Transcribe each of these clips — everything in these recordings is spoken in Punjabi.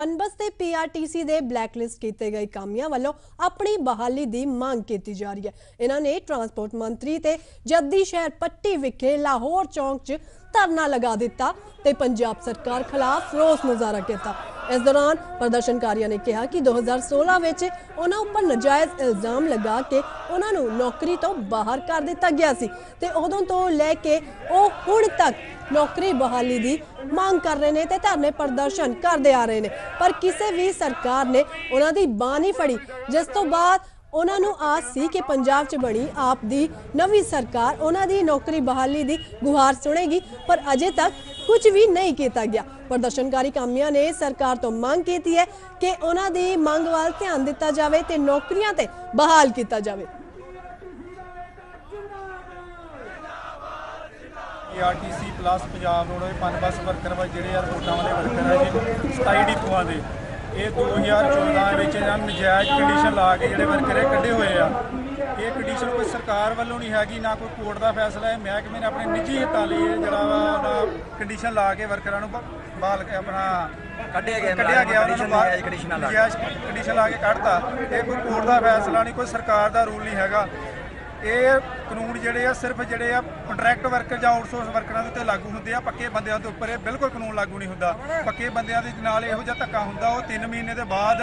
ਅਨਬਸ ਤੇ ਪੀਆਰਟੀਸੀ ਦੇ ਬਲੈਕਲਿਸਟ ਕੀਤੇ ਗਏ ਕਾਮਿਆਂ ਵੱਲੋਂ ਆਪਣੀ ਬਹਾਲੀ ਦੀ ਮੰਗ ਕੀਤੀ ਜਾ ਰਹੀ ਹੈ। ਇਹਨਾਂ ਨੇ ਟਰਾਂਸਪੋਰਟ ਮੰਤਰੀ ਤੇ ਜੱਦੀ ਸ਼ਹਿਰ ਪੱਟੀ ਵਿਖੇ ਲਾਹੌਰ ਚੌਂਕ 'ਚ ਧਰਨਾ ਲਗਾ ਦਿੱਤਾ ਤੇ ਪੰਜਾਬ ਸਰਕਾਰ ਖਿਲਾਫ ਰੋਸ ਮੁਜ਼ਾਹਰਾ ਕੀਤਾ। ਇਸ ਦੌਰਾਨ ਪ੍ਰਦਰਸ਼ਨਕਾਰੀਆਂ ਨੇ ਕਿਹਾ ਕਿ 2016 ਵਿੱਚ ਉਹਨਾਂ ਉੱਪਰ ਨਜਾਇਜ਼ ਇਲਜ਼ਾਮ ਲਗਾ ਕੇ ਉਹਨਾਂ ਨੂੰ ਨੌਕਰੀ ਤੋਂ ਬਾਹਰ ਕਰ ਦਿੱਤਾ ਗਿਆ ਸੀ ਤੇ ਉਦੋਂ ਤੋਂ ਲੈ ਕੇ ਉਹ ਹੁਣ ਤੱਕ ਨੌਕਰੀ ਬਹਾਲੀ ਦੀ ਮੰਗ ਕਰ ਰਹੇ ਨੇ ਤੇ ਧਰਨੇ ਪ੍ਰਦਰਸ਼ਨ ਕਰਦੇ ਆ ਰਹੇ ਨੇ। ਪਰ ਕਿਸੇ ਵੀ ਸਰਕਾਰ ਨੇ ਉਹਨਾਂ ਦੀ ਬਾਹ ਨਹੀਂ ਫੜੀ, ਜਿਸ ਤੋਂ ਬਾਅਦ ਉਹਨਾਂ ਨੂੰ ਆਸ ਸੀ ਕਿ ਪੰਜਾਬ 'ਚ ਬਣੀ ਆਪ ਦੀ ਨਵੀਂ ਸਰਕਾਰ ਉਹਨਾਂ ਦੀ ਨੌਕਰੀ ਬਹਾਲੀ ਦੀ ਗੁਹਾਰ ਸੁਣੇਗੀ, ਪਰ ਅਜੇ ਤੱਕ ਕੁਝ ਵੀ ਨਹੀਂ ਕੀਤਾ ਗਿਆ। ਪ੍ਰਦਰਸ਼ਨਕਾਰੀ ਕਾਮਿਆਂ ਨੇ ਸਰਕਾਰ ਤੋਂ ਮੰਗ ਕੀਤੀ ਹੈ ਕਿ ਉਹਨਾਂ ਦੀ ਮੰਗ ਵੱਲ ਧਿਆਨ ਦਿੱਤਾ ਜਾਵੇ ਤੇ ਨੌਕਰੀਆਂ ਤੇ ਬਹਾਲ ਕੀਤਾ ਜਾਵੇ। ਆਰਟੀਸੀ ਪਲੱਸ ਪੰਜਾਬ ਰੋਡ ਪਨ ਬੱਸ ਵਰਕਰ ਵਾ ਜਿਹੜੇ ਆ ਰੋਡਾਂ ਵਾਲੇ ਵਰਕਰ ਆ ਜੀ 27 ਡਿਪੂਆਂ ਦੇ। ਇਹ 2014 ਵਿੱਚ ਇਹਨਾਂ ਨੇ ਨਜਾਇਜ਼ ਕੰਡੀਸ਼ਨ ਲਾ ਕੇ ਜਿਹੜੇ ਵਰਕਰ ਇਹ ਕੱਢੇ ਹੋਏ ਆ। ਕੰਡੀਸ਼ਨ ਕੋਈ ਸਰਕਾਰ ਵੱਲੋਂ ਨਹੀਂ ਹੈਗੀ ਨਾ ਕੋਈ ਕੋਰਟ ਦਾ ਫੈਸਲਾ ਹੈ। ਮਹਿਕਮੇ ਨੇ ਆਪਣੇ ਨਿੱਜੀ ਹਿੱਤਾਂ ਲਈ ਇਹ ਜਿਹੜਾ ਵਾ ਕੰਡੀਸ਼ਨ ਲਾ ਕੇ ਵਰਕਰਾਂ ਨੂੰ ਬਾਲ ਕੇ ਆਪਣਾ ਕੱਢਿਆ ਗਿਆ ਕੱਢਿਆ ਗਿਆ ਉਹਨਾਂ ਨੂੰ ਨਜਾਇਜ਼ ਕੰਡੀਸ਼ਨਾਂ ਲਾ ਕੇ। ਨਜਾਇਜ਼ ਕੰਡੀਸ਼ਨ ਲਾ ਕੇ ਕੱਢਤਾ। ਇਹ ਕੋਈ ਕੋਰਟ ਦਾ ਫੈਸਲਾ ਨਹੀਂ ਕੋਈ ਸਰਕਾਰ ਦਾ ਰੂਲ ਨਹੀਂ ਹੈਗਾ। ਇਹ ਕਾਨੂੰਨ ਜਿਹੜੇ ਆ ਸਿਰਫ ਜਿਹੜੇ ਆ ਕੰਟਰੈਕਟ ਵਰਕਰ ਜਾਂ ਆਊਟਸੋਰਸ ਵਰਕਰਾਂ ਦੇ ਉੱਤੇ ਲਾਗੂ ਹੁੰਦੇ ਆ, ਪੱਕੇ ਬੰਦਿਆਂ ਦੇ ਉੱਪਰ ਇਹ ਬਿਲਕੁਲ ਕਾਨੂੰਨ ਲਾਗੂ ਨਹੀਂ ਹੁੰਦਾ। ਪੱਕੇ ਬੰਦਿਆਂ ਦੇ ਨਾਲ ਇਹੋ ਜਿਹਾ ਧੱਕਾ ਹੁੰਦਾ, ਉਹ 3 ਮਹੀਨੇ ਦੇ ਬਾਅਦ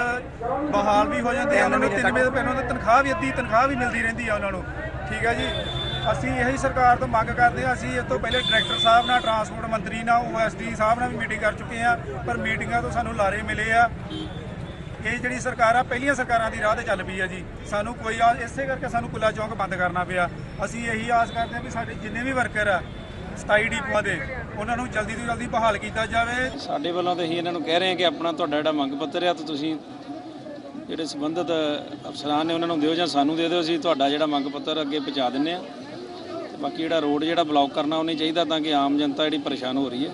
ਬਹਾਲ ਵੀ ਹੋ ਜਾਂਦੇ ਆ, ਉਹਨਾਂ ਨੂੰ 3 ਮਹੀਨੇ ਤੋਂ ਪਹਿਲਾਂ ਉਹਨਾਂ ਦੀ ਤਨਖਾਹ ਵੀ ਅੱਧੀ ਤਨਖਾਹ ਵੀ ਮਿਲਦੀ ਰਹਿੰਦੀ ਆ ਉਹਨਾਂ ਨੂੰ, ਠੀਕ ਹੈ ਜੀ? ਅਸੀਂ ਇਹੀ ਸਰਕਾਰ ਤੋਂ ਮੰਗ ਕਰਦੇ ਹਾਂ ਅਸੀਂ ਇਸ ਤੋਂ ਪਹਿਲੇ ਡਾਇਰੈਕਟਰ ਸਾਹਿਬ ਨਾਲ ਟਰਾਂਸਪੋਰਟ ਮੰਤਰੀ ਨਾਲ ਓਐਸਡੀ ਸਾਹਿਬ ਨਾਲ ਵੀ ਮੀਟਿੰਗ ਕਰ ਚੁੱਕੇ ਆ, ਪਰ ਮੀਟਿੰਗਾਂ ਤੋਂ ਸਾਨੂੰ ਲਾਰੇ ਮਿਲੇ ਆ। ਇਹ ਜਿਹੜੀ ਸਰਕਾਰ ਆ, ਪਹਿਲੀਆਂ ਸਰਕਾਰਾਂ ਦੀ ਰਾਹ ਤੇ ਚੱਲ ਪਈ ਆ ਜੀ। ਸਾਨੂੰ ਕੋਈ ਆ, ਇਸੇ ਕਰਕੇ ਸਾਨੂੰ ਕੁੱਲਾ ਚੌਂਕ ਬੰਦ ਕਰਨਾ ਪਿਆ। ਅਸੀਂ ਇਹੀ ਆਸ ਕਰਦੇ ਹਾਂ ਵੀ ਸਾਡੇ ਜਿੰਨੇ ਵੀ ਵਰਕਰ ਆ 27 ਡਿਪੂਆਂ ਦੇ, ਉਹਨਾਂ ਨੂੰ ਜਲਦੀ ਤੋਂ ਜਲਦੀ ਬਹਾਲ ਕੀਤਾ ਜਾਵੇ। ਸਾਡੇ ਵੱਲੋਂ ਤਾਂ ਅਸੀਂ ਇਹਨਾਂ ਨੂੰ ਕਹਿ ਰਹੇ ਹਾਂ ਕਿ ਆਪਣਾ ਤੁਹਾਡਾ ਜਿਹੜਾ ਮੰਗ ਪੱਤਰ ਆ, ਤਾਂ ਤੁਸੀਂ ਜਿਹੜੇ ਸੰਬੰਧਿਤ ਅਫਸਰਾਂ ਨੇ ਉਹਨਾਂ ਨੂੰ ਦਿਓ ਜਾਂ ਸਾਨੂੰ ਦੇ ਦਿਓ, ਅਸੀਂ ਤੁਹਾਡਾ ਜਿਹੜਾ ਮੰਗ ਪੱਤਰ ਅੱਗੇ ਪਹੁੰਚਾ ਦਿੰਨੇ ਆ ਬਾਕੀ ਜਿਹੜਾ ਰੋਡ ਜਿਹੜਾ ਬਲੌਕ ਕਰਨਾ, ਉਹ ਨਹੀਂ ਚਾਹੀਦਾ ਤਾਂ ਕਿ ਆਮ ਜਨਤਾ ਜਿਹੜੀ ਪਰੇਸ਼ਾਨ ਹੋ ਰਹੀ ਹੈ।